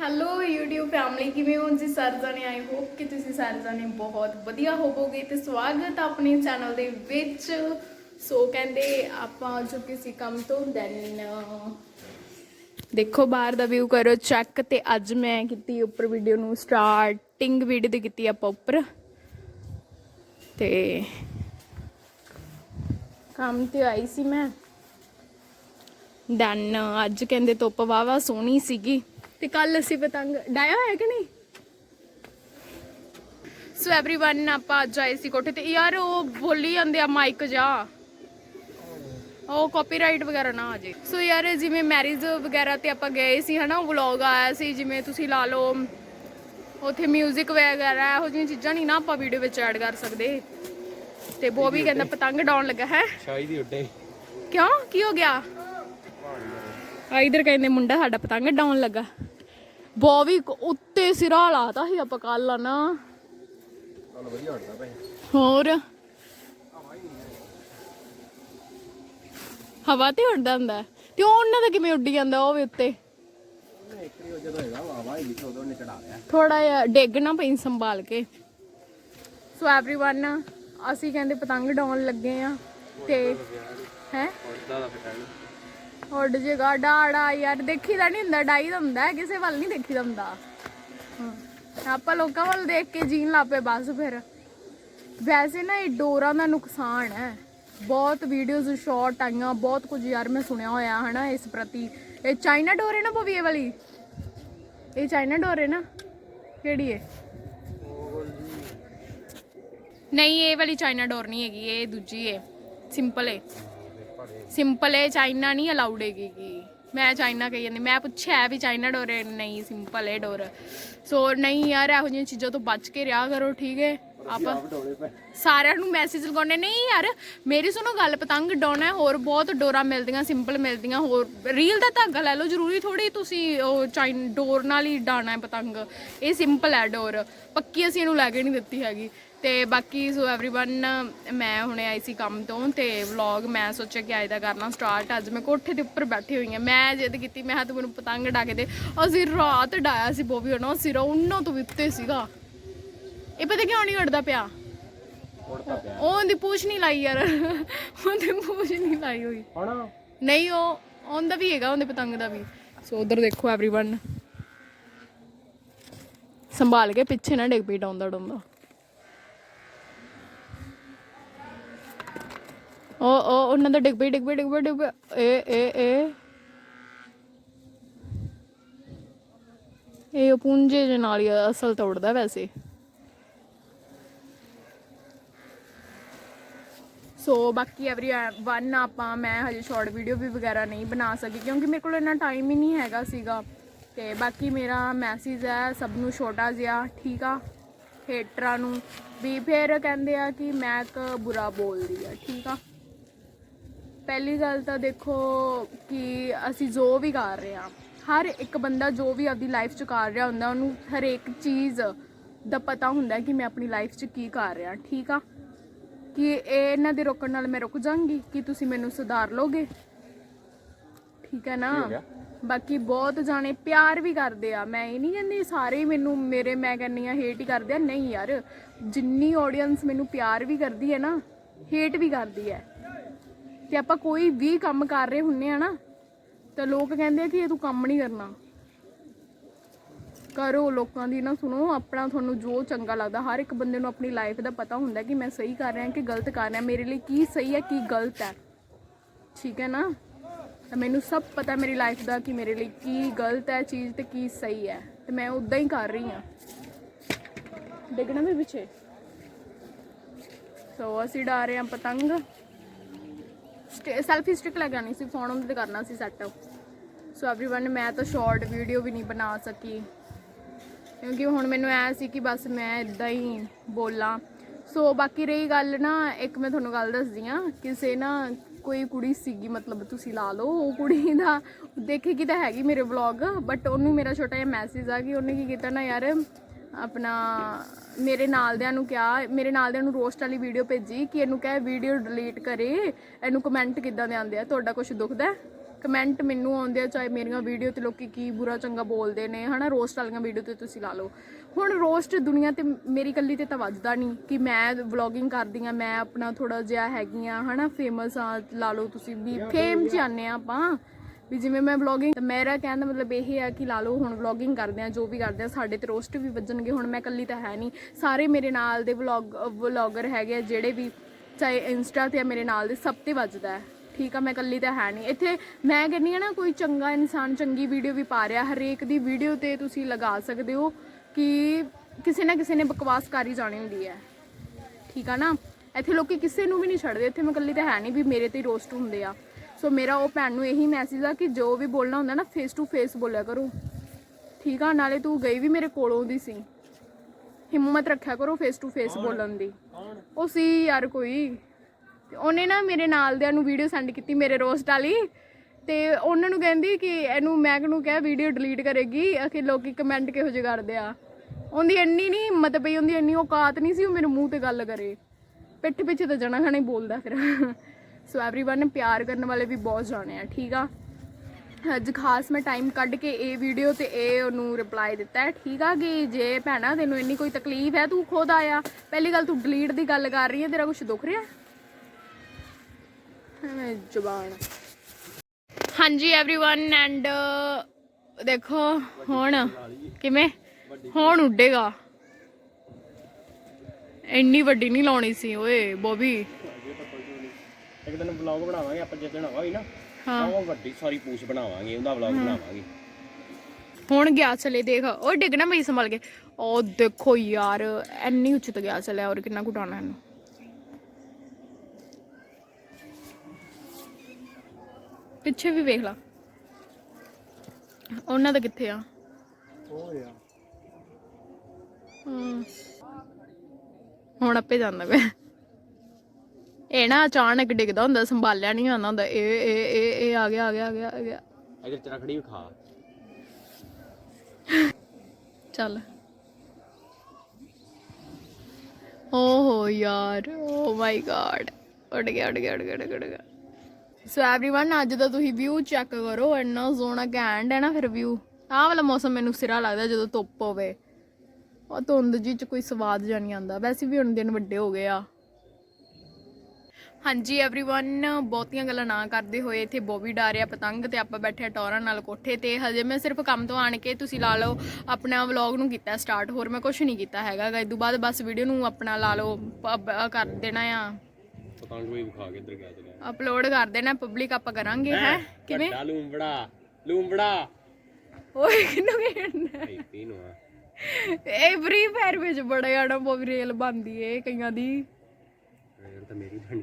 Hello YouTube family ਕਿਵੇਂ ਹੋ ਜੀ ਸਾਰੇ ਜਾਣੇ ਆਈ ਹੋਪ ਕਿ ਤੁਸੀਂ ਸਾਰੇ ਜਾਣੇ ਬਹੁਤ ਵਧੀਆ ਹੋਵੋਗੇ ਤੇ ਸਵਾਗਤ ਹੈ ਆਪਣੇ ਚੈਨਲ ਦੇ ਵਿੱਚ। ਸੋ ਕਹਿੰਦੇ ਆਪਾਂ ਜੋ ਕਿਸੇ ਕੰਮ ਤੋਂ ਦੈਨ ਦੇਖੋ ਬਾਹਰ ਦਾ ਵਿਊ ਕਰੋ ਚੈੱਕ ਤੇ ਅੱਜ ਮੈਂ ਕੀਤੀ ਉੱਪਰ ਵੀਡੀਓ ਨੂੰ ਸਟਾਰਟਿੰਗ ਵੀਡੀਓ ਦੀ ਕੀਤੀ ਆਪਾਂ ਉੱਪਰ। ਤੇ ਕੰਮ ਤੇ ਆਈ ਸੀ ਮੈਂ। ਦੈਨ ਅੱਜ ਕਹਿੰਦੇ ਧੁੱਪ ਵਾਵਾ ਸੋਹਣੀ ਸੀਗੀ। ਤੇ ਕੱਲ ਅਸੀਂ ਪਤੰਗ ਡਾਇਆ ਹੋਇਆ ਕਿ ਨਹੀਂ ਸੋ एवरीवन ਆਪਾਂ ਅੱਜ ਆਏ ਸੀ ਕੋਠੇ ਤੇ ਯਾਰ ਉਹ ਬੋਲੀ ਜਾਂਦੇ ਆ ਮਾਈਕ ਜਾ ਉਹ ਕਾਪੀਰਾਈਟ ਵਗੈਰਾ ਨਾ ਆ ਜੇ ਸੋ ਯਾਰ ਜਿਵੇਂ ਮੈਰਿਜ ਵਗੈਰਾ ਤੇ ਆਪਾਂ ਗਏ ਸੀ ਹਨਾ ਵਲੌਗ ਆਇਆ ਸੀ ਜਿਵੇਂ ਤੁਸੀਂ ਲਾ ਲਓ ਉਥੇ 뮤직 ਵਗੈਰਾ ਇਹੋ ਜਿਹੀਆਂ ਚੀਜ਼ਾਂ ਨਹੀਂ ਨਾ ਆਪਾਂ ਵੀਡੀਓ ਵਿੱਚ ਐਡ ਕਰ ਸਕਦੇ ਤੇ ਬੋਬੀ ਕਹਿੰਦਾ ਪਤੰਗ ਡਾਉਣ ਲੱਗਾ ਹੈ ਸ਼ਾਇਦ ਹੀ ਉੱਡੇ ਕਿਉਂ ਕੀ ਹੋ ਗਿਆ ਆ ਇਧਰ ਕਹਿੰਦੇ ਮੁੰਡਾ ਸਾਡਾ ਪਤੰਗ ਡਾਉਣ ਲੱਗਾ ਬੋਵੀ ਉੱਤੇ ਸਿਰਾ ਲਾਤਾ ਸੀ ਆਪਾਂ ਕੱਲ ਨਾ ਚੱਲ ਵਧੀਆ ਉੱਡਦਾ ਭਾਈ ਹੋਰ ਹਵਾ ਤੇ ਉੱਡਦਾ ਹੁੰਦਾ ਹੈ। ਤੇ ਉਹ ਉਹਨਾਂ ਦਾ ਕਿਵੇਂ ਉੱਡੀ ਜਾਂਦਾ ਉਹ ਵੀ ਉੱਤੇ ਇੱਕ ਵਾਰ ਜਦੋਂ ਹੈਗਾ ਵਾਵਾ ਹੀ ਵਿੱਚ ਉਦੋਂ ਨੇ ਚੜਾ ਲਿਆ ਥੋੜਾ ਜਿਹਾ ਡਿੱਗ ਨਾ ਪਈ ਸੰਭਾਲ ਕੇ ਸੋ एवरीवन ਅਸੀਂ ਕਹਿੰਦੇ ਪਤੰਗ ਡਾਉਣ ਲੱਗੇ ਆ ਤੇ ਹੈ ਉੱਡਦਾ ਦਾ ਪਟਾਂਗ ਉੱਡ ਜੇਗਾ, ਡਾੜਾ ਯਾਰ ਦੇਖੀਦਾ ਨਹੀਂ ਹੁੰਦਾ, ਡਾਈ ਦਾ ਹੁੰਦਾ, ਕਿਸੇ ਵੱਲ ਨਹੀਂ ਦੇਖੀਦਾ ਹੁੰਦਾ। ਆਪਾਂ ਲੋਕਾਂ ਵੱਲ ਦੇਖ ਕੇ ਜੀਣ ਲੱਪੇ ਬਸ ਫਿਰ। ਵੈਸੇ ਨਾ ਇਹ ਡੋਰਾਂ ਦਾ ਨੁਕਸਾਨ ਹੈ। ਬਹੁਤ ਵੀਡੀਓਜ਼ ਸ਼ਾਰਟ ਆਈਆਂ, ਬਹੁਤ ਕੁਝ ਯਾਰ ਮੈਂ ਸੁਣਿਆ ਹੋਇਆ, ਹਨਾ, ਇਸ ਪ੍ਰਤੀ। ਇਹ ਚਾਈਨਾ ਡੋਰ ਹੈ ਨਾ ਭਵੀ ਇਹ ਵਾਲੀ? ਇਹ ਚਾਈਨਾ ਡੋਰ ਹੈ ਨਾ? ਕਿਹੜੀ ਹੈ? ਨਹੀਂ, ਇਹ ਵਾਲੀ ਚਾਈਨਾ ਡੋਰ ਨਹੀਂ ਹੈਗੀ, ਇਹ ਦੂਜੀ ਹੈ। ਸਿੰਪਲ ਹੈ। ਸਿੰਪਲ ਹੈ ਚਾਈਨਾ ਨਹੀਂ ਅਲਾਉਡ ਹੈਗੀ ਗੀ। ਮੈਂ ਚਾਈਨਾ ਕਹੀ ਜਾਂਦੀ ਮੈਂ ਪੁੱਛਿਆ ਵੀ ਚਾਈਨਾ ਡੋਰ ਹੈ ਨਹੀਂ ਸਿੰਪਲ ਹੈ ਡੋਰ। ਸੋ ਨਹੀਂ ਯਾਰ ਇਹੋ ਜਿਹੀਆਂ ਚੀਜ਼ਾਂ ਤੋਂ ਬਚ ਕੇ ਰਿਹਾ ਕਰੋ ਠੀਕ ਹੈ? ਆਪਾਂ ਸਾਰਿਆਂ ਨੂੰ ਮੈਸੇਜ ਲਗਾਉਣੇ ਨਹੀਂ ਯਾਰ ਮੇਰੀ ਸੁਣੋ ਗੱਲ ਪਤੰਗ ਡਾਉਣਾ ਹੈ, ਹੋਰ ਬਹੁਤ ਡੋਰਾਂ ਮਿਲਦੀਆਂ ਸਿੰਪਲ ਮਿਲਦੀਆਂ ਹੋਰ ਰੀਲ ਦਾ ਧਾਗਾ ਲੈ ਲਓ ਜ਼ਰੂਰੀ ਥੋੜੀ ਤੁਸੀਂ ਉਹ ਚਾਈਨ ਡੋਰ ਨਾਲ ਹੀ ਡਾਣਾ ਹੈ ਪਤੰਗ। ਇਹ ਸਿੰਪਲ ਹੈ ਡੋਰ ਪੱਕੀ ਅਸੀਂ ਇਹਨੂੰ ਲੈ ਕੇ ਨਹੀਂ ਦਿੱਤੀ ਹੈਗੀ। ਤੇ ਬਾਕੀ ਸੋ एवरीवन ਮੈਂ ਹੁਣੇ ਆਈ ਸੀ ਕੰਮ ਤੋਂ ਤੇ ਵਲੌਗ ਮੈਂ ਸੋਚਿਆ ਕਿ ਅੱਜ ਦਾ ਕਰਨਾ ਸਟਾਰਟ ਅੱਜ ਮੈਂ ਕੋਠੇ ਦੇ ਉੱਪਰ ਬੈਠੀ ਹੋਈ ਹਾਂ ਮੈਂ ਜਿੱਦ ਕੀਤੀ ਮੈਂ ਕਿਹਾ ਤੂੰ ਮੈਨੂੰ ਪਤੰਗ ਡਾ ਕੇ ਦੇ ਅਸੀਂ ਰਾਤ ਡਾਇਆ ਸੀ ਬੋਬੀ ਉਹਨਾਂ ਸਿਰਾ ਉਹਨਾਂ ਤੋਂ ਵੀ ਉੱਤੇ ਸੀਗਾ ਇਹ ਪਤਾ ਕਿਉਂ ਨਹੀਂ ਉੱਡਦਾ ਪਿਆ ਉੱਡਦਾ ਪਿਆ ਉਹ ਉਹਦੀ ਪੂਛ ਨਹੀਂ ਲਾਈ ਯਾਰ ਉਹਦੀ ਪੂਛ ਨਹੀਂ ਲਾਈ ਹੋਈ ਹਣਾ ਨਹੀਂ ਉਹ ਉਹਦਾ ਵੀ ਹੈਗਾ ਉਹਦੇ ਪਤੰਗ ਦਾ ਵੀ ਸੋ ਉਧਰ ਦੇਖੋ एवरीवन ਸੰਭਾਲ ਕੇ ਪਿੱਛੇ ਨਾ ਡਿੱਗ ਪਈ ਡਾਉਂਦਾ ਡਾਉਂਦਾ ਉਹ ਉਹ, ਉਹਨਾਂ ਦਾ ਡਿੱਗ ਪਈ ਡਿੱਗ ਪਈ ਡਿੱਗ ਪਈ ਡਿੱਗ ਪਈ। ਏ ਏ ਏ। ਇਹ ਉਹ ਪੁੰਜੇ ਦੇ ਨਾਲ ਹੀ ਅਸਲ ਤੋੜਦਾ ਵੈਸੇ। ਸੋ ਬਾਕੀ ਐਵਰੀ ਵਨ ਆਪਾਂ, ਮੈਂ ਹਜੇ ਸ਼ਾਰਟ ਵੀਡੀਓ ਵੀ ਵਗੈਰਾ ਨਹੀਂ ਬਣਾ ਸਕੀ, ਕਿਉਂਕਿ ਮੇਰੇ ਕੋਲ ਇੰਨਾ ਟਾਈਮ ਹੀ ਨਹੀਂ ਹੈਗਾ ਸੀਗਾ। ਤੇ ਬਾਕੀ ਮੇਰਾ ਮੈਸੇਜ ਹੈ, ਸਭ ਨੂੰ ਛੋਟਾ ਜਿਹਾ, ਠੀਕ ਆ? ਹੇਟਰਾਂ ਨੂੰ। ਵੀ ਫਿਰ ਕਹਿੰਦੇ ਆ ਕਿ ਮੈਂ ਇੱਕ ਬੁਰਾ ਬੋਲਦੀ ਆ, ਠੀਕ ਆ? ਪਹਿਲੀ ਗੱਲ ਤਾਂ ਦੇਖੋ ਕਿ ਅਸੀਂ ਜੋ ਵੀ ਕਰ ਰਹੇ ਹਾਂ ਹਰ ਇੱਕ ਬੰਦਾ ਜੋ ਵੀ ਆਪਦੀ ਲਾਈਫ 'ਚ ਕਰ ਰਿਹਾ ਹੁੰਦਾ ਉਹਨੂੰ ਹਰੇਕ ਚੀਜ਼ ਦਾ ਪਤਾ ਹੁੰਦਾ ਕਿ ਮੈਂ ਆਪਣੀ ਲਾਈਫ 'ਚ ਕੀ ਕਰ ਰਿਹਾ ਠੀਕ ਆ? ਕਿ ਇਹ ਇਹਨਾਂ ਦੇ ਰੋਕਣ ਨਾਲ ਮੈਂ ਰੁਕ ਜਾਵਾਂਗੀ ਕਿ ਤੁਸੀਂ ਮੈਨੂੰ ਸੁਧਾਰ ਲੋਗੇ ਠੀਕ ਹੈ ਨਾ? ਬਾਕੀ ਬਹੁਤ ਜਾਣੇ ਪਿਆਰ ਵੀ ਕਰਦੇ ਆ। ਮੈਂ ਇਹ ਨਹੀਂ ਕਹਿੰਦੀ ਸਾਰੇ ਮੈਨੂੰ ਮੇਰੇ ਮੈਂ ਕਹਿੰਨੀ ਆ ਹੇਟ ਹੀ ਕਰਦੇ ਆ। ਨਹੀਂ ਯਾਰ ਜਿੰਨੀ ਆਡੀਅנס ਮੈਨੂੰ ਪਿਆਰ ਵੀ ਕਰਦੀ ਹੈ ਨਾ ਹੇਟ ਵੀ ਕਰਦੀ ਹੈ। ਤੇ ਆਪਾਂ ਕੋਈ ਵੀ ਕੰਮ ਕਰ ਰਹੇ ਹੁੰਨੇ ਆ ਨਾ, ਤਾਂ ਲੋਕ ਕਹਿੰਦੇ ਆ ਕਿ ਇਹ ਤੂੰ ਕੰਮ ਨਹੀਂ ਕਰਨਾ। ਕਰੋ ਲੋਕਾਂ ਦੀ ਨਾ ਸੁਣੋ, ਆਪਣਾ ਤੁਹਾਨੂੰ ਜੋ ਚੰਗਾ ਲੱਗਦਾ, ਹਰ ਇੱਕ ਬੰਦੇ ਨੂੰ ਆਪਣੀ ਲਾਈਫ ਦਾ ਪਤਾ ਹੁੰਦਾ ਕਿ ਮੈਂ ਸਹੀ ਕਰ ਰਿਹਾ ਕਿ ਗਲਤ ਕਰ ਰਿਹਾ, ਮੇਰੇ ਲਈ ਕੀ ਸਹੀ ਹੈ, ਕੀ ਗਲਤ ਹੈ। ਠੀਕ ਹੈ ਨਾ? ਤਾਂ ਮੈਨੂੰ ਸਭ ਪਤਾ ਮੇਰੀ ਲਾਈਫ ਦਾ ਕਿ ਮੇਰੇ ਲਈ ਕੀ ਗਲਤ ਹੈ ਚੀਜ਼ ਤੇ ਕੀ ਸਹੀ ਹੈ, ਤੇ ਮੈਂ ਉਦਾਂ ਹੀ ਕਰ ਰਹੀ ਹਾਂ। ਡਿੱਗਣਾ ਵੀ ਪਿੱਛੇ। ਸੋ ਅਸੀਂ ਡਾ ਰਹੇ ਹਾਂ ਪਤੰਗ। ਸੈਲਫੀ ਸਟਿਕ ਲਗਾਣੀ ਸੀ ਫੋਨ ਉਹਦੇ ਤੇ ਕਰਨਾ ਸੀ ਸੈੱਟ ਸੋ एवरीवन ਮੈਂ ਤਾਂ ਸ਼ਾਰਟ ਵੀਡੀਓ ਵੀ ਨਹੀਂ ਬਣਾ ਸਕੀ ਕਿਉਂਕਿ ਹੁਣ ਮੈਨੂੰ ਐ ਸੀ ਕਿ ਬਸ ਮੈਂ ਇਦਾਂ ਹੀ ਬੋਲਾਂ ਸੋ ਬਾਕੀ ਰਹੀ ਗੱਲ ਨਾ ਇੱਕ ਮੈਂ ਤੁਹਾਨੂੰ ਗੱਲ ਦੱਸਦੀ ਆ ਕਿਸੇ ਨਾ ਕੋਈ ਕੁੜੀ ਸੀਗੀ ਮਤਲਬ ਤੁਸੀਂ ਲਾ ਲਓ ਉਹ ਕੁੜੀ ਦਾ ਦੇਖੇਗੀ ਤਾਂ ਹੈਗੀ ਮੇਰੇ ਵਲੌਗ ਬਟ ਉਹਨੂੰ ਮੇਰਾ ਛੋਟਾ ਜਿਹਾ ਮੈਸੇਜ ਆ ਕਿ ਉਹਨੇ ਕੀ ਕੀਤਾ ਨਾ ਯਾਰ ਆਪਣਾ ਮੇਰੇ ਨਾਲਦਿਆਂ ਨੂੰ ਕਿਹਾ, ਮੇਰੇ ਨਾਲਦਿਆਂ ਨੂੰ ਰੋਸਟ ਵਾਲੀ ਵੀਡੀਓ ਭੇਜੀ ਕਿ ਇਹਨੂੰ ਕਹੇ ਵੀਡੀਓ ਡਿਲੀਟ ਕਰੇ, ਇਹਨੂੰ ਕਮੈਂਟ ਕਿੱਦਾਂ ਦੇ ਆਉਂਦੇ ਆ? ਤੁਹਾਡਾ ਕੁਝ ਦੁਖਦਾ ਕਮੈਂਟ ਮੈਨੂੰ ਆਉਂਦੇ ਆ, ਚਾਹੇ ਮੇਰੀਆਂ ਵੀਡੀਓ ਤੇ ਲੋਕੀ ਕੀ ਬੁਰਾ ਚੰਗਾ ਬੋਲਦੇ ਨੇ, ਹਨਾ? ਰੋਸਟ ਵਾਲੀਆਂ ਵੀਡੀਓ ਤੇ ਤੁਸੀਂ ਲਾ ਲਓ। ਹੁਣ ਰੋਸਟ ਦੁਨੀਆ ਤੇ ਮੇਰੀ ਕੱਲੀ ਤੇ ਤਾਂ ਵੱਜਦਾ ਨਹੀਂ ਕਿ ਮੈਂ ਵਲੌਗਿੰਗ ਕਰਦੀ ਆ ਮੈਂ ਆਪਣਾ ਥੋੜਾ ਜਿਹਾ ਹੈਗੀ ਆ ਹਨਾ? ਫੇਮਸ ਆ ਲਾ ਲਓ ਤੁਸੀਂ ਵੀ ਫੇਮ ਚ ਆਨੇ ਆ ਆਪਾਂ। ਵੀ ਜਿਵੇਂ ਮੈਂ ਵਲੌਗਿੰਗ ਮੇਰਾ ਕਹਿਣ ਦਾ ਮਤਲਬ ਇਹ ਹੈ ਕਿ ਲਾ ਲਓ ਹੁਣ ਵਲੌਗਿੰਗ ਕਰਦੇ ਆ, ਜੋ ਵੀ ਕਰਦੇ ਆ, ਸਾਡੇ ਤੇ ਰੋਸਟ ਵੀ ਵੱਜਣਗੇ, ਹੁਣ ਮੈਂ ਇਕੱਲੀ ਤਾਂ ਹੈ ਨਹੀਂ। ਸਾਰੇ ਮੇਰੇ ਨਾਲ ਦੇ ਵਲੌਗ ਵਲੌਗਰ ਹੈਗੇ ਆ, ਜਿਹੜੇ ਵੀ ਚਾਹੇ ਇੰਸਟਾ ਤੇ ਆ, ਮੇਰੇ ਨਾਲ ਦੇ ਸਭ ਤੇ ਵੱਜਦਾ ਹੈ। ਠੀਕ ਆ, ਮੈਂ ਇਕੱਲੀ ਤਾਂ ਹੈ ਨਹੀਂ। ਇੱਥੇ ਮੈਂ ਕਹਿੰਦੀ ਆ ਨਾ, ਕੋਈ ਚੰਗਾ ਇਨਸਾਨ ਚੰਗੀ ਵੀਡੀਓ ਵੀ ਪਾ ਰਿਹਾ, ਹਰੇਕ ਦੀ ਵੀਡੀਓ ਤੇ ਤੁਸੀਂ ਲਗਾ ਸਕਦੇ ਹੋ ਕਿ ਕਿਸੇ ਨਾ ਕਿਸੇ ਨੇ ਬਕਵਾਸ ਕਰ ਹੀ ਜਾਣੀ ਹੁੰਦੀ ਹੈ। ਠੀਕ ਆ ਨਾ? ਇੱਥੇ ਲੋਕੀ ਕਿਸੇ ਨੂੰ ਵੀ ਨਹੀਂ ਛੱਡਦੇ, ਇੱਥੇ ਮੈਂ ਇਕੱਲੀ ਤਾਂ ਹੈ ਨਹੀਂ ਵੀ ਮੇਰੇ ਤੇ ਰੋਸਟ ਹੁੰਦੇ ਆ। ਸੋ ਮੇਰਾ ਉਹ ਭੈਣ ਨੂੰ ਇਹੀ ਮੈਸੇਜ ਆ ਕਿ ਜੋ ਵੀ ਬੋਲਣਾ ਹੁੰਦਾ ਨਾ ਫੇਸ ਟੂ ਫੇਸ ਬੋਲਿਆ ਕਰੋ। ਠੀਕ ਆ ਨਾਲੇ ਤੂੰ ਗਈ ਵੀ ਮੇਰੇ ਕੋਲੋਂ ਦੀ ਸੀ। ਹਿੰਮਤ ਰੱਖਿਆ ਕਰੋ ਫੇਸ ਟੂ ਫੇਸ ਬੋਲਣ ਦੀ। ਉਹ ਸੀ ਯਾਰ ਕੋਈ। ਤੇ ਉਹਨੇ ਨਾ ਮੇਰੇ ਨਾਲਦਿਆਂ ਨੂੰ ਵੀਡੀਓ ਸੈਂਡ ਕੀਤੀ ਮੇਰੇ ਰੋਸਟ ਵਾਲੀ। ਤੇ ਉਹਨਾਂ ਨੂੰ ਕਹਿੰਦੀ ਕਿ ਇਹਨੂੰ ਮੈਂ ਨੂੰ ਕਿਹਾ ਵੀਡੀਓ ਡਿਲੀਟ ਕਰੇਗੀ ਕਿ ਲੋਕੀ ਕਮੈਂਟ ਕਿਹੋ ਜਿਹੇ ਕਰਦੇ ਆ। ਉਹਦੀ ਇੰਨੀ ਨਹੀਂ ਹਿੰਮਤ ਪਈ ਉਹਦੀ ਇੰਨੀ ਔਕਾਤ ਨਹੀਂ ਸੀ ਉਹ ਮੇਰੇ ਮੂੰਹ ਤੇ ਗੱਲ ਕਰੇ। ਪਿੱਠ ਪਿੱਛੇ ਤਾਂ ਜਣਾ ਖਾਣਾ ਬੋਲਦਾ ਫਿਰ। ਸੋ एवरीवन ਪਿਆਰ ਕਰਨ ਵਾਲੇ ਵੀ ਬਹੁਤ ਜਾਣੇ ਆ ਠੀਕ ਆ ਅੱਜ ਖਾਸ ਮੈਂ ਟਾਈਮ ਕੱਢ ਕੇ ਇਹ ਵੀਡੀਓ ਤੇ ਇਹ ਉਹਨੂੰ ਰਿਪਲਾਈ ਦਿੱਤਾ ਹੈ ਠੀਕ ਆ ਕਿ ਜੇ ਭੈਣਾ ਤੈਨੂੰ ਇੰਨੀ ਕੋਈ ਤਕਲੀਫ ਹੈ ਤੂੰ ਖੁਦ ਆਇਆ ਪਹਿਲੀ ਗੱਲ ਤੂੰ ਡਿਲੀਟ ਦੀ ਗੱਲ ਕਰ ਰਹੀ ਹੈ ਤੇਰਾ ਕੁਝ ਦੁੱਖ ਰਿਹਾ ਐਵੇਂ ਜ਼ੁਬਾਨ ਹਾਂਜੀ एवरीवन ਐਂਡ ਦੇਖੋ ਹੁਣ ਕਿਵੇਂ ਹੁਣ ਉੱਡੇਗਾ ਇੰਨੀ ਵੱਡੀ ਨਹੀਂ ਲਾਉਣੀ ਸੀ ਓਏ ਬੋਬੀ ਇੱਕ ਦਿਨ ਵਲੌਗ ਬਣਾਵਾਂਗੇ ਆਪਾਂ ਜਿਸ ਦਿਨ ਹੋਵਾਂਗੇ ਨਾ ਹਾਂ। ਉਹ ਵੱਡੀ ਸਾਰੀ ਪੂਛ ਬਣਾਵਾਂਗੇ ਉਹਦਾ ਵਲੌਗ ਬਣਾਵਾਂਗੇ। ਹੁਣ ਗਿਆ ਚਲੇ ਦੇਖ ਉਹ ਡਿੱਗਣਾ ਪਈ ਸੰਭਲ ਕੇ। ਉਹ ਦੇਖੋ ਯਾਰ ਐਨੀ ਉੱਚੀ ਤੇ ਗਿਆ ਚਲਿਆ ਔਰ ਕਿੰਨਾ ਘੁਟਾਣਾ ਇਹਨੂੰ। ਪਿੱਛੇ ਵੀ ਵੇਖ ਲਾ। ਉਹਨਾਂ ਦਾ ਕਿੱਥੇ ਆ? ਉਹ ਯਾ ਹਮ। ਹੁਣ ਆਪੇ ਜਾਂਦਾ ਪਿਆ। ਇਹ ਨਾ ਅਚਾਨਕ ਡਿੱਗਦਾ ਹੁੰਦਾ ਸੰਭਾਲਿਆ ਨਹੀਂ ਆਉਂਦਾ ਹੁੰਦਾ। ਇਹ ਇਹ ਇਹ ਇਹ ਆ ਗਿਆ ਆ ਗਿਆ ਆ ਗਿਆ ਆ ਗਿਆ। ਅਗਰ ਤੇਰਾ ਖੜੀ ਉਠਾ ਚੱਲ। ਹੋ ਯਾਰ ਓ ਮਾਈ ਗॉड ਉੱਡ ਗਿਆ ਉੱਡ ਗਿਆ ਉੱਡ ਗਿਆ ਉੱਡ ਗਿਆ, ਸੋ एवरीवन ਅੱਜ ਦਾ ਤੁਸੀਂ ਵਿਊ ਚੈੱਕ ਕਰੋ ਇੰਨਾ ਸੋਹਣਾ ਘੈਂਟ ਹੈ ਨਾ ਫਿਰ ਵਿਊ ਆਹ ਵਾਲਾ ਮੌਸਮ ਮੈਨੂੰ ਸਿਰਾ ਲੱਗਦਾ ਜਦੋਂ ਧੁੱਪ ਹੋਵੇ। ਉਹ ਧੁੰਦ ਜੀ ਚ ਕੋਈ ਸਵਾਦ ਜਿਹਾ ਨਹੀਂ ਆਉਂਦਾ। ਵੈਸੇ ਵੀ ਹੁਣ ਦਿਨ ਵੱਡੇ ਹੋ ਗਏ ਆ। ਹਾਂਜੀ एवरीवन ਬਹੁਤੀਆਂ ਗੱਲਾਂ ਨਾ ਕਰਦੇ ਹੋਏ ਇੱਥੇ ਬੋਬੀ ਡਾਰਿਆ ਪਤੰਗ ਤੇ ਆਪਾਂ ਬੈਠੇ ਆ ਟੌਰਾਂ ਨਾਲ ਕੋਠੇ ਤੇ ਹਜੇ ਮੈਂ ਸਿਰਫ ਕੰਮ ਤੋਂ ਆਣ ਕੇ ਤੁਸੀਂ ਲਾ ਲਓ ਆਪਣਾ ਵਲੌਗ ਨੂੰ ਕੀਤਾ ਸਟਾਰਟ ਹੋਰ ਮੈਂ ਕੁਝ ਨਹੀਂ ਕੀਤਾ ਹੈਗਾ ਗਾ। ਇਹ ਤੋਂ ਬਾਅਦ ਬਸ ਵੀਡੀਓ ਨੂੰ ਆਪਣਾ ਲਾ ਲਓ ਪ- ਆਹ ਕਰ ਦੇਣਾ ਆ ਪਤੰਗ ਵੀ ਵਿਖਾ ਕੇ ਇੱਧਰ ਗਿਆ ਤੇ ਅਪਲੋਡ ਕਰ ਦੇਣਾ ਪਬਲਿਕ ਆਪਾਂ ਕਰਾਂਗੇ ਹੈ ਕਿਵੇਂ ਵੱਡਾ ਲੂੰਬੜਾ ਲੂੰਬੜਾ ਓਏ ਕਿਨੂੰ ਕਹਿਣਾ ਹੈਪੀ ਨੂੰ ਆ ਇਹ ਫ੍ਰੀ ਫਾਇਰ ਵਿੱਚ ਬੜਾ ਆਣਾ ਬੋਬੀ ਰੇਲ ਬੰਦੀ ਏ ਕਈਆਂ ਦੀ ਇਹ ਤਾਂ ਮੇਰੀ ਬਣੀ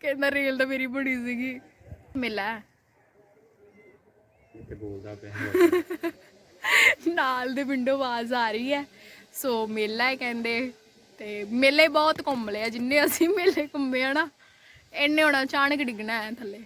ਕਹਿੰਦਾ ਰੇਲ ਤਾਂ ਮੇਰੀ ਬੜੀ ਸੀਗੀ। ਮਿਲਾ। ਤੇ ਬੋਲਦਾ ਪਿਆ। ਨਾਲ ਦੇ ਵਿੰਡੋ ਆਵਾਜ਼ ਆ ਰਹੀ ਹੈ। ਸੋ ਮੇਲਾ ਹੈ ਕਹਿੰਦੇ। ਤੇ ਮੇਲੇ ਬਹੁਤ ਘੁੰਮ ਲਏ ਆ ਜਿੰਨੇ ਅਸੀਂ ਮੇਲੇ ਘੁੰਮੇ ਆ ਨਾ ਇੰਨੇ ਹੁਣ ਅਚਾਨਕ ਡਿੱਗਣਾ ਹੈ ਥੱਲੇ।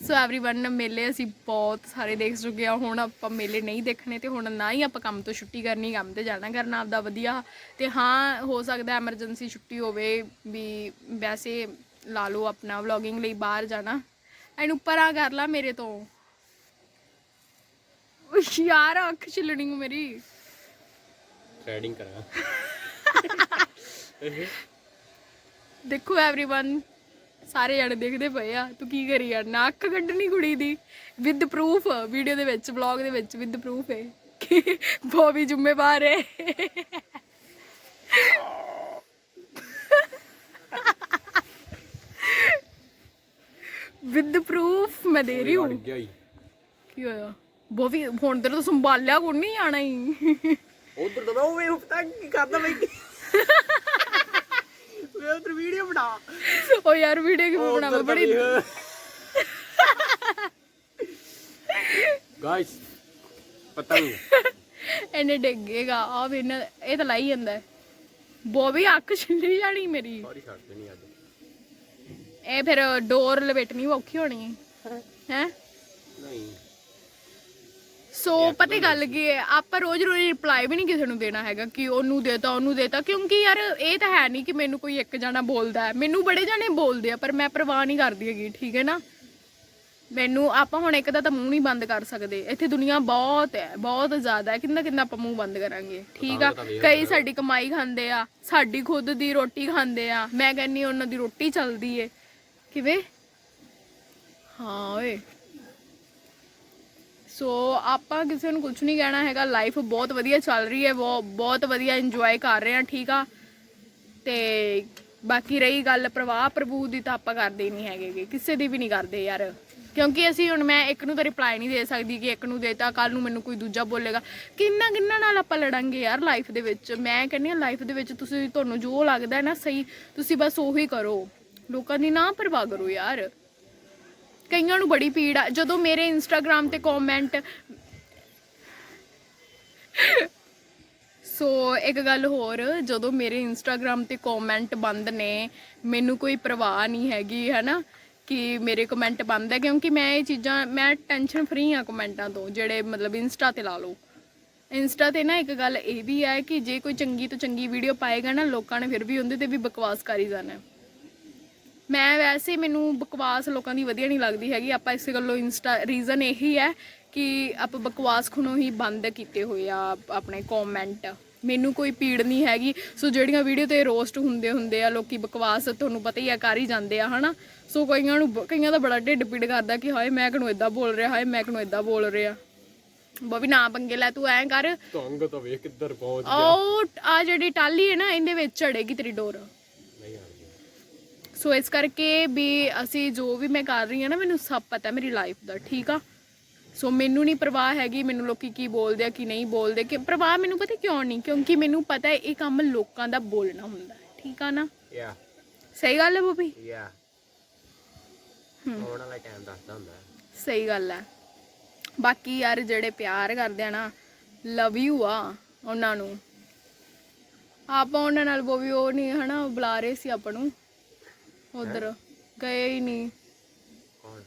ਸੋ एवरीवन ਮੇਲੇ ਅਸੀਂ ਬਹੁਤ ਸਾਰੇ ਦੇਖ ਚੁੱਕੇ ਆ ਹੁਣ ਆਪਾਂ ਮੇਲੇ ਨਹੀਂ ਦੇਖਣੇ ਤੇ ਹੁਣ ਨਾ ਹੀ ਆਪਾਂ ਕੰਮ ਤੋਂ ਛੁੱਟੀ ਕਰਨੀ ਕੰਮ ਤੇ ਜਾਣਾ ਕਰਨਾ ਆਪਦਾ ਵਧੀਆ ਤੇ ਹਾਂ ਹੋ ਸਕਦਾ ਐਮਰਜੈਂਸੀ ਛੁੱਟੀ ਹੋਵੇ ਵੀ ਵੈਸੇ ਲਾ ਲਓ ਆਪਣਾ ਵਲੌਗਿੰਗ ਲਈ ਬਾਹਰ ਜਾਣਾ ਐਨ ਉੱਪਰ ਆ ਕਰ ਲਾ ਮੇਰੇ ਤੋਂ ਉਸ਼ ਯਾਰ ਅੱਖ ਛਿਲਣੀ ਨੂੰ ਮੇਰੀ ਥ੍ਰੈਡਿੰਗ ਕਰਾਂ ਦੇਖੋ एवरीवन ਸਾਰੇ ਜਣੇ ਦੇਖਦੇ ਪਏ ਆ। ਤੂੰ ਕੀ ਕਰੀ ਯਾਰ ਨਾ ਅੱਖ ਕੱਢਣੀ ਕੁੜੀ ਦੀ। ਵਿਦ ਪ੍ਰੂਫ ਵੀਡੀਓ ਦੇ ਵਿੱਚ ਵਲੌਗ ਦੇ ਵਿੱਚ ਵਿਦ ਪ੍ਰੂਫ ਹੈ ਕਿ ਬੋਬੀ ਜ਼ਿੰਮੇਵਾਰ ਹੈ ਵਿਦ ਪ੍ਰੂਫ ਮੈਂ ਦੇ ਰਹੀ ਹੂੰ। ਕੀ ਹੋਇਆ? ਬੋਬੀ ਹੁਣ ਤੇਰੇ ਤੋਂ ਸੰਭਾਲਿਆ ਕੋਈ ਨਹੀਂ ਆਣਾ ਹੀ। ਉਧਰ ਤਾਂ ਉਹ ਵੇ ਪਤੰਗ ਕੀ ਕਰਦਾ ਬਈ। ਬਣਾ ਓ ਯਾਰ ਵੀਡੀਓ ਕਿਵੇਂ ਬਣਾਵਾਂ? ਬੜੀ ਗਾਇਸ ਪਤੰਗ ਇਹਨੇ ਡਿੱਗੇਗਾ। ਆ ਵੀ ਇਹਨਾਂ ਇਹ ਤਾਂ ਲਾਈ ਜਾਂਦਾ ਹੈ। ਬੋਬੀ ਅੱਖ ਛਿੱਲੀ ਜਾਣੀ ਮੇਰੀ। ਸਾਰੀ ਛੱਡ ਦੇਣੀ ਅੱਜ। ਇਹ ਫਿਰ ਡੋਰ ਲਪੇਟਣੀ ਔਖੀ ਹੋਣੀ ਹੈ। ਹੈ? ਨਹੀਂ। ਸੋ ਪਤਾ ਗੱਲ ਕੀ ਹੈ? ਆਪਾਂ ਰੋਜ਼ ਰੋਜ਼ ਰਿਪਲਾਈ ਵੀ ਨਹੀਂ ਕਿਸੇ ਨੂੰ ਦੇਣਾ ਹੈਗਾ ਕਿ ਉਹਨੂੰ ਦੇਤਾ ਉਹਨੂੰ ਦੇਤਾ ਕਿਉਂਕਿ ਯਾਰ ਇਹ ਤਾਂ ਹੈ ਨਹੀਂ ਕਿ ਮੈਨੂੰ ਕੋਈ ਇੱਕ ਜਣਾ ਬੋਲਦਾ ਹੈ। ਮੈਨੂੰ ਬੜੇ ਜਣੇ ਬੋਲਦੇ ਆ ਪਰ ਮੈਂ ਪਰਵਾਹ ਨਹੀਂ ਕਰਦੀ ਹੈਗੀ ਠੀਕ ਹੈ ਨਾ? ਮੈਨੂੰ ਆਪਾਂ ਹੁਣ ਇੱਕ ਦਾ ਤਾਂ ਮੂੰਹ ਨਹੀਂ ਬੰਦ ਕਰ ਸਕਦੇ। ਇੱਥੇ ਦੁਨੀਆ ਬਹੁਤ ਹੈ ਬਹੁਤ ਜ਼ਿਆਦਾ ਹੈ। ਕਿੰਨਾ ਕਿੰਨਾ ਆਪਾਂ ਮੂੰਹ ਬੰਦ ਕਰਾਂਗੇ ਠੀਕ ਆ? ਕਈ ਸਾਡੀ ਕਮਾਈ ਖਾਂਦੇ ਆ ਸਾਡੀ ਖੁਦ ਦੀ ਰੋਟੀ ਖਾਂਦੇ ਆ। ਮੈਂ ਕਹਿੰਨੀ ਉਹਨਾਂ ਦੀ ਰੋਟੀ ਚੱਲਦੀ ਏ। ਕਿਵੇਂ? ਹਾਂ ਓਏ। ਸੋ ਆਪਾਂ ਕਿਸੇ ਨੂੰ ਕੁਝ ਨਹੀਂ ਕਹਿਣਾ ਹੈਗਾ। ਲਾਈਫ ਬਹੁਤ ਵਧੀਆ ਚੱਲ ਰਹੀ ਹੈ। ਬਹੁਤ ਬਹੁਤ ਵਧੀਆ ਇੰਜੋਏ ਕਰ ਰਹੇ ਹਾਂ ਠੀਕ ਆ? ਤੇ ਬਾਕੀ ਰਹੀ ਗੱਲ ਪ੍ਰਵਾਹ ਪ੍ਰਭੂ ਦੀ ਤਾਂ ਆਪਾਂ ਕਰਦੇ ਹੀ ਨਹੀਂ ਹੈਗੇ ਗੇ, ਕਿਸੇ ਦੀ ਵੀ ਨਹੀਂ ਕਰਦੇ ਯਾਰ। ਕਿਉਂਕਿ ਅਸੀਂ ਹੁਣ ਮੈਂ ਇੱਕ ਨੂੰ ਤਾਂ ਰਿਪਲਾਈ ਨਹੀਂ ਦੇ ਸਕਦੀ ਕਿ ਇੱਕ ਨੂੰ ਦੇਤਾ ਕੱਲ ਨੂੰ ਮੈਨੂੰ ਕੋਈ ਦੂਜਾ ਬੋਲੇਗਾ। ਕਿੰਨਾ ਕਿੰਨਾ ਨਾਲ ਆਪਾਂ ਲੜਾਂਗੇ ਯਾਰ ਲਾਈਫ ਦੇ ਵਿੱਚ। ਮੈਂ ਕਹਿੰਦੀ ਹਾਂ ਲਾਈਫ ਦੇ ਵਿੱਚ ਤੁਸੀਂ ਤੁਹਾਨੂੰ ਜੋ ਲੱਗਦਾ ਹੈ ਨਾ ਸਹੀ ਤੁਸੀਂ ਬਸ ਉਹੀ ਕਰੋ। ਲੋਕਾਂ ਦੀ ਨਾ ਪਰਵਾਹ ਕਰੋ ਯਾਰ। ਕਈਆਂ ਨੂੰ ਬੜੀ ਪੀੜ ਆ। ਜਦੋਂ ਮੇਰੇ ਇੰਸਟਾਗ੍ਰam ਤੇ ਕਮੈਂਟ ਸੋ ਇੱਕ ਗੱਲ ਹੋਰ, ਜਦੋਂ ਮੇਰੇ ਇੰਸਟਾਗ੍ਰam ਤੇ ਕਮੈਂਟ ਬੰਦ ਨੇ, ਮੈਨੂੰ ਕੋਈ ਪਰਵਾਹ ਨਹੀਂ ਹੈਗੀ, ਹੈਨਾ? ਕਿ ਮੇਰੇ ਕਮੈਂਟ ਬੰਦ ਹੈ, ਕਿਉਂਕਿ ਮੈਂ ਇਹ ਚੀਜ਼ਾਂ ਮੈਂ ਟੈਨਸ਼ਨ ਫਰੀ ਆ ਕਮੈਂਟਾਂ ਤੋਂ, ਜਿਹੜੇ ਮਤਲਬ ਇੰਸਟਾ ਤੇ ਲਾ ਲਓ। ਇੰਸਟਾ ਤੇ ਨਾ ਇੱਕ ਗੱਲ ਇਹ ਵੀ ਹੈ ਕਿ ਜੇ ਕੋਈ ਚੰਗੀ ਤੋਂ ਚੰਗੀ ਵੀਡੀਓ ਪਾਏਗਾ ਨਾ, ਲੋਕਾਂ ਨੇ ਫਿਰ ਵੀ ਉਹਦੇ ਤੇ ਵੀ ਬਕਵਾਸ ਕਰੀ ਜਾਣਾ ਮੈਂ ਵੈਸੇ ਮੈਨੂੰ ਬਕਵਾਸ ਲੋਕਾਂ ਦੀ ਵਧੀਆ ਨਹੀਂ ਲੱਗਦੀ ਹੈਗੀ। ਆਪਾਂ ਇਸੇ ਗੱਲੋਂ ਇੰਸਟਾ ਰੀਜ਼ਨ ਇਹੀ ਹੈ ਕਿ ਆਪਾਂ ਬਕਵਾਸ ਖੁਣੋਂ ਹੀ ਬੰਦ ਕੀਤੇ ਹੋਏ ਆ ਆਪਣੇ ਕਮੈਂਟ ਮੈਨੂੰ ਕੋਈ ਪੀੜ ਨਹੀਂ ਹੈਗੀ। ਸੋ ਜਿਹੜੀਆਂ ਵੀਡੀਓ ਤੇ ਰੋਸਟ ਹੁੰਦੇ ਹੁੰਦੇ ਆ ਲੋਕੀ ਬਕਵਾਸ ਤੁਹਾਨੂੰ ਪਤਾ ਹੀ ਆ ਕਰ ਹੀ ਜਾਂਦੇ ਆ ਹਨਾ? ਸੋ ਕਈਆਂ ਨੂੰ ਕਈਆਂ ਦਾ ਬੜਾ ਢਿੱਡ ਪੀੜ ਕਰਦਾ ਕਿ ਹਾਏ ਮੈਂ ਕਿਹਨੂੰ ਇਦਾਂ ਬੋਲ ਰਿਹਾ ਹਾਏ ਮੈਂ ਕਿਹਨੂੰ ਇਦਾਂ ਬੋਲ ਰਿਹਾ। ਬੋਬੀ ਨਾ ਪੰਗੇ ਲੈ ਤੂੰ ਐਂ ਕਰ। ਤੰਗ ਤਾਂ ਵੇਖ ਕਿੱਧਰ ਪਹੁੰਚ ਉਹ ਆ ਜਿਹੜੀ ਟਾਲੀ ਹੈ ਨਾ ਇਹਦੇ ਵਿੱਚ ਚੜੇਗੀ ਤੇਰੀ ਡੋਰ। ਸੋ ਇਸ ਕਰਕੇ ਵੀ ਅਸੀਂ ਜੋ ਵੀ ਮੈਂ ਕਰ ਰਹੀ ਹਾਂ ਨਾ ਮੈਨੂੰ ਸਭ ਪਤਾ ਮੇਰੀ ਲਾਈਫ ਦਾ ਠੀਕ ਆ? ਸੋ ਮੈਨੂੰ ਨਹੀਂ ਪਰਵਾਹ ਹੈਗੀ ਮੈਨੂੰ ਲੋਕੀ ਕੀ ਬੋਲਦੇ ਆ ਕੀ ਨਹੀਂ ਬੋਲਦੇ ਕਿ ਪਰਵਾਹ ਮੈਨੂੰ ਪਤਾ ਕਿਉਂ ਨਹੀਂ ਕਿਉਂਕਿ ਮੈਨੂੰ ਪਤਾ ਹੈ ਇਹ ਕੰਮ ਲੋਕਾਂ ਦਾ ਬੋਲਣਾ ਹੁੰਦਾ ਹੈ ਠੀਕ ਆ ਨਾ? ਯਾ ਸਹੀ ਗੱਲ ਹੈ ਬੋਬੀ? ਯਾ ਆਉਣ ਵਾਲਾ ਟਾਈਮ ਦੱਸਦਾ ਹੁੰਦਾ ਹੈ। ਸਹੀ ਗੱਲ ਹੈ। ਬਾਕੀ ਯਾਰ ਜਿਹੜੇ ਪਿਆਰ ਕਰਦੇ ਆ ਨਾ ਲਵ ਯੂ ਆ ਉਹਨਾਂ ਨੂੰ। ਆਪਾਂ ਉਹਨਾਂ ਨਾਲ ਬੋਬੀ ਉਹ ਨਹੀਂ ਹਨਾ ਬੁਲਾ ਰਹੇ ਸੀ ਆਪਾਂ ਨੂੰ। ਉਧਰ ਗਏ ਹੀ ਨਹੀਂ ਕੌਣ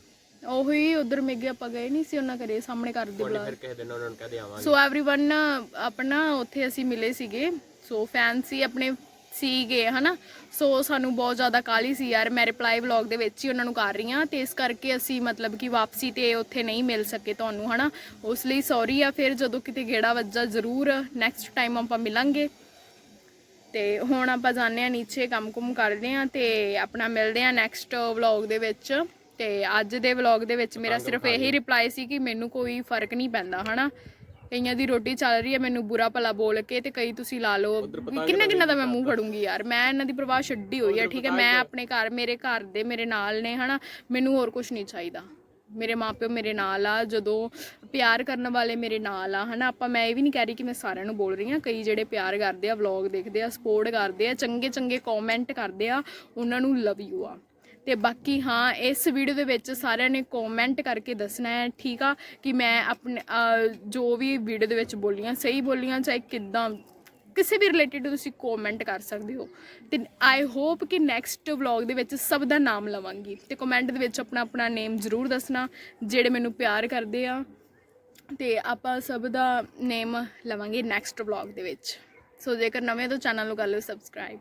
ਉਹੀ ਉਧਰ ਮੇਗੇ ਆਪਾਂ ਗਏ ਨਹੀਂ ਸੀ ਉਹਨਾਂ ਘਰੇ ਸਾਹਮਣੇ ਕਰ ਦੇ ਉਹਨੇ ਬੁਲਾ ਫਿਰ ਕਿਸੇ ਦਿਨ ਉਹਨਾਂ ਨੂੰ ਕਹਦੇ ਆਵਾਂਗੇ ਸੋ एवरीवन ਆਪਣਾ ਉੱਥੇ ਅਸੀਂ ਮਿਲੇ ਸੀਗੇ ਸੋ ਫੈਨ ਸੀ ਆਪਣੇ ਸੀਗੇ ਹਨਾ ਸੋ ਸਾਨੂੰ ਬਹੁਤ ਜ਼ਿਆਦਾ ਕਾਲੀ ਸੀ ਯਾਰ ਮੈਂ ਰਿਪਲਾਈ ਵਲੌਗ ਦੇ ਵਿੱਚ ਹੀ ਉਹਨਾਂ ਨੂੰ ਕਰ ਰਹੀ ਹਾਂ ਤੇ ਇਸ ਕਰਕੇ ਅਸੀਂ ਮਤਲਬ ਕਿ ਵਾਪਸੀ ਤੇ ਉੱਥੇ ਨਹੀਂ ਮਿਲ ਸਕੇ ਤੁਹਾਨੂੰ ਹਨਾ ਉਸ ਲਈ ਸੌਰੀ ਆ ਫਿਰ ਜਦੋਂ ਕਿਤੇ ਗੇੜਾ ਵੱਜਾ ਜ਼ਰੂਰ ਨੈਕਸਟ ਟਾਈਮ ਆਪਾਂ ਮਿਲਾਂਗੇ ਤੇ ਹੁਣ ਆਪਾਂ ਜਾਂਦੇ ਆ ਨੀਚੇ ਕੰਮ-ਕੁਮ ਕਰਦੇ ਆ ਤੇ ਆਪਣਾ ਮਿਲਦੇ ਆ ਨੈਕਸਟ ਵਲੌਗ ਦੇ ਵਿੱਚ। ਤੇ ਅੱਜ ਦੇ ਵਲੌਗ ਦੇ ਵਿੱਚ ਮੇਰਾ ਸਿਰਫ ਇਹੀ ਰਿਪਲਾਈ ਸੀ ਕਿ ਮੈਨੂੰ ਕੋਈ ਫ਼ਰਕ ਨਹੀਂ ਪੈਂਦਾ ਹਨਾ? ਕਈਆਂ ਦੀ ਰੋਟੀ ਚੱਲ ਰਹੀ ਹੈ ਮੈਨੂੰ ਬੁਰਾ ਭਲਾ ਬੋਲ ਕੇ ਤੇ ਕਈ ਤੁਸੀਂ ਲਾ ਲਓ। ਕਿੰਨਾ ਕਿੰਨਾ ਦਾ ਮੈਂ ਮੂੰਹ ਫੜੂੰਗੀ ਯਾਰ। ਮੈਂ ਇਹਨਾਂ ਦੀ ਪ੍ਰਵਾਹ ਛੱਡੀ ਹੋਈ ਹੈ ਠੀਕ ਹੈ? ਮੈਂ ਆਪਣੇ ਘਰ ਮੇਰੇ ਘਰ ਦੇ ਮੇਰੇ ਨਾਲ ਨੇ ਹਨਾ? ਮੈਨੂੰ ਹੋਰ ਕੁਝ ਨਹੀਂ ਚਾਹੀਦਾ। ਮੇਰੇ ਮਾਪਿਓ ਮੇਰੇ ਨਾਲ ਆ, ਜਦੋਂ ਪਿਆਰ ਕਰਨ ਵਾਲੇ ਮੇਰੇ ਨਾਲ ਆ, ਹਨਾ? ਆਪਾਂ ਮੈਂ ਇਹ ਵੀ ਨਹੀਂ ਕਹਿ ਰਹੀ ਕਿ ਮੈਂ ਸਾਰਿਆਂ ਨੂੰ ਬੋਲ ਰਹੀ ਹਾਂ। ਕਈ ਜਿਹੜੇ ਪਿਆਰ ਕਰਦੇ ਆ ਵਲੌਗ ਦੇਖਦੇ ਆ ਸਪੋਰਟ ਕਰਦੇ ਆ ਚੰਗੇ ਚੰਗੇ ਕਮੈਂਟ ਕਰਦੇ ਆ, ਉਹਨਾਂ ਨੂੰ ਲਵ ਯੂ ਆ। ਤੇ ਬਾਕੀ ਹਾਂ, ਇਸ ਵੀਡੀਓ ਦੇ ਵਿੱਚ ਸਾਰਿਆਂ ਨੇ ਕਮੈਂਟ ਕਰਕੇ ਦੱਸਣਾ ਹੈ, ਠੀਕ ਆ? ਕਿ ਮੈਂ ਆਪਣੇ ਜੋ ਵੀ ਵੀਡੀਓ ਦੇ ਵਿੱਚ ਬੋਲੀਆਂ ਸਹੀ ਬੋਲੀਆਂ ਚਾਹੇ ਕਿੱਦਾਂ ਕਿਸੇ ਵੀ ਰਿਲੇਟਡ ਤੁਸੀਂ ਕਮੈਂਟ ਕਰ ਸਕਦੇ ਹੋ। ਤੇ ਆਈ ਹੋਪ ਕਿ ਨੈਕਸਟ ਵਲੌਗ ਦੇ ਵਿੱਚ ਸਭ ਦਾ ਨਾਮ ਲਵਾਂਗੀ ਤੇ ਕਮੈਂਟ ਦੇ ਵਿੱਚ ਆਪਣਾ ਆਪਣਾ ਨੇਮ ਜ਼ਰੂਰ ਦੱਸਣਾ, ਜਿਹੜੇ ਮੈਨੂੰ ਪਿਆਰ ਕਰਦੇ ਆ। ਤੇ ਆਪਾਂ ਸਭ ਦਾ ਨੇਮ ਲਵਾਂਗੇ ਨੈਕਸਟ ਵਲੌਗ ਦੇ ਵਿੱਚ। ਸੋ ਜੇਕਰ ਨਵੇਂ ਤੋਂ ਚੈਨਲ ਨੂੰ ਕਰ ਲਓ ਸਬਸਕ੍ਰਾਈਬ